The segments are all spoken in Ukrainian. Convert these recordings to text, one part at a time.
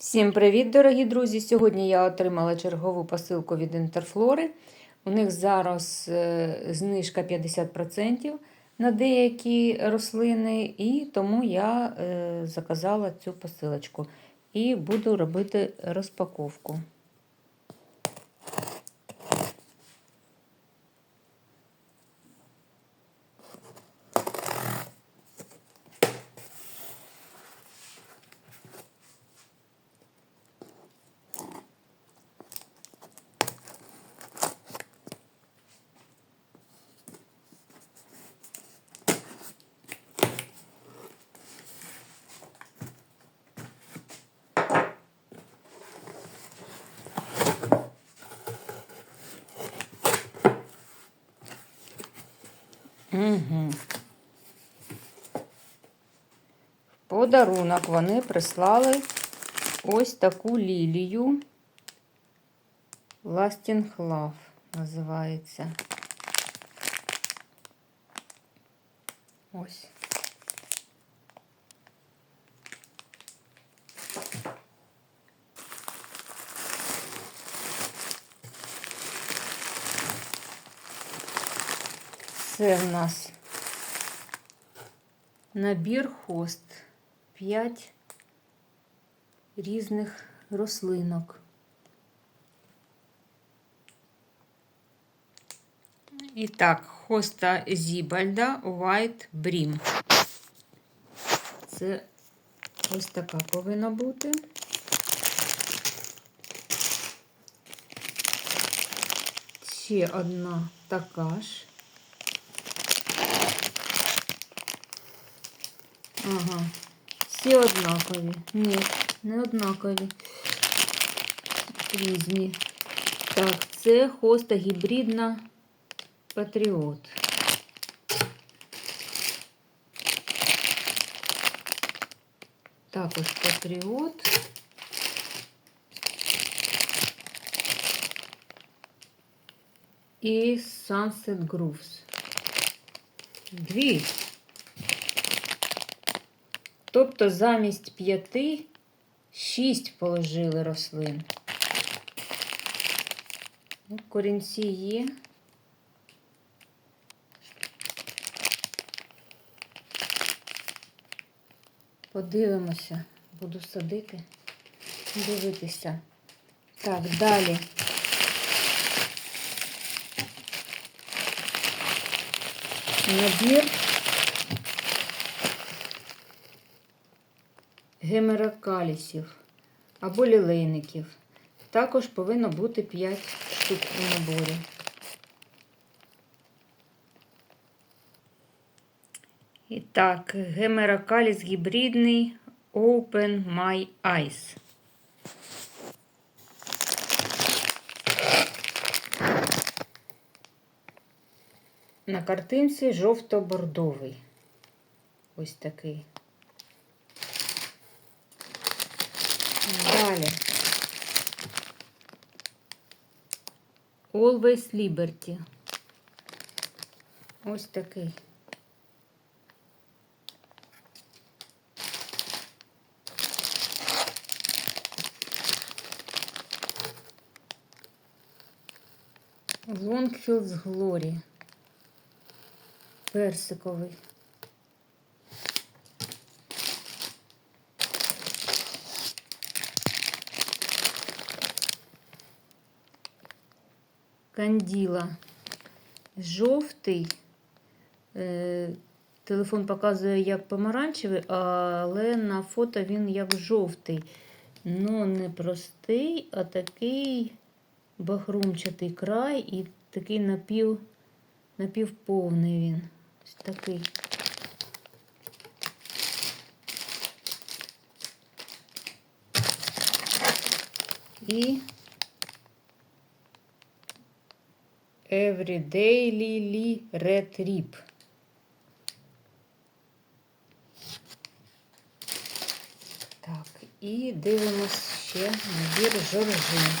Всім привіт, дорогі друзі! Сьогодні я отримала чергову посилку від Інтерфлори. У них зараз е, знижка 50% на деякі рослини, і тому я е, заказала цю посилочку і буду робити розпаковку. Угу. Подарунок вони прислали ось таку лілію. Lasting Love називається. Ось. Це в нас набір хост. П'ять різних рослинок. І так, хоста Зібальда White Brim. Це ось така повинна бути. Ще одна така ж. Ага. Всі однакові. Ні, не однакові. Різні. Так, це хоста гібридна Патріот. Також Патріот. І Sunset Grooves. Дві. Тобто замість п'яти шість положили рослин. Ну, Корінці є. Подивимося, буду садити, дивитися. Так, далі. Набір гемерокалісів або лілейників. Також повинно бути 5 штук у наборі. І так, гемерокаліс гібридний Open My Eyes. На картинці жовто-бордовий. Ось такий. Далі. Always Liberty. Ось такий. Longfields Glory. Персиковий. Канділа. Жовтий. Е, Телефон показує як помаранчевий, але на фото він як жовтий. Ну, не простий, а такий бахрумчатий край і такий напів, напівповний він. Ось такий. І Everyday Lily Red Rib. Так, і дивимось ще набір жоржин.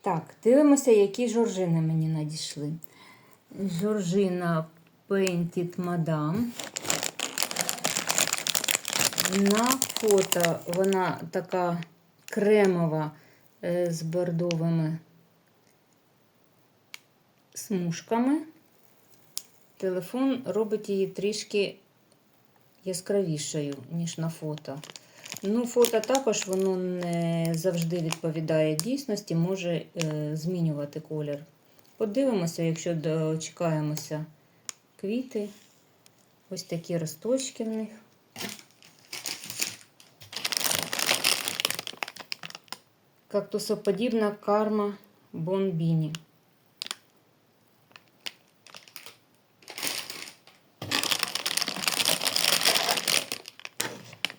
Так, дивимося, які жоржини мені надійшли. Жоржина Painted Madame. На фото вона така кремова е, з бордовими смужками. Телефон робить її трішки яскравішою, ніж на фото. Ну, фото також воно не завжди відповідає дійсності, може е, змінювати колір. Подивимося, якщо дочекаємося квіти. Ось такі росточки в них. Кактусоподібна карма бомбіні.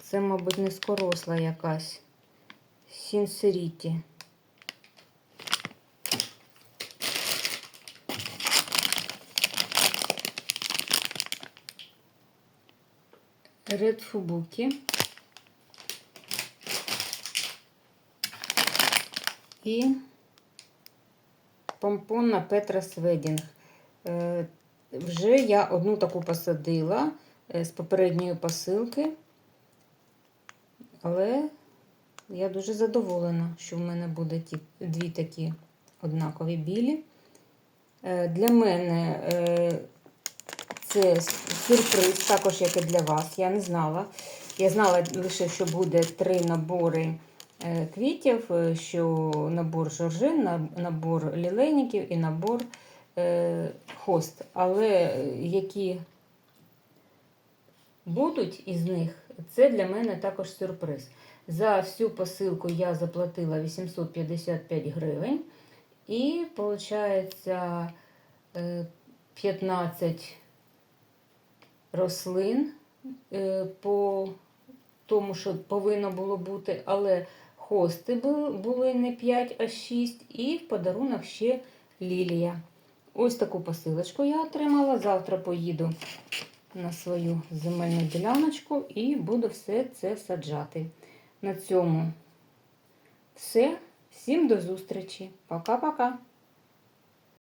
Це, мабуть, низькоросла якась. Сінсеріті. Ред І помпонна Петра Сведінг. Е, Вже я одну таку посадила е, з попередньої посилки. Але я дуже задоволена, що в мене буде ті дві такі однакові білі. Е, Для мене це сюрприз, також як і для вас. Я не знала. Я знала лише, що буде три набори квітів, е, що набор жоржин, на- набор лілейників і набор е, хост. Але е, які будуть із них, це для мене також сюрприз. За всю посилку я заплатила 855 гривень. І, виходить, 15 рослин е, по тому, що повинно було бути, але хости були не 5, а 6, і в подарунок ще лілія. Ось таку посилочку я отримала. Завтра поїду на свою земельну діляночку і буду все це саджати. На цьому все. Всім до зустрічі. Пока-пока.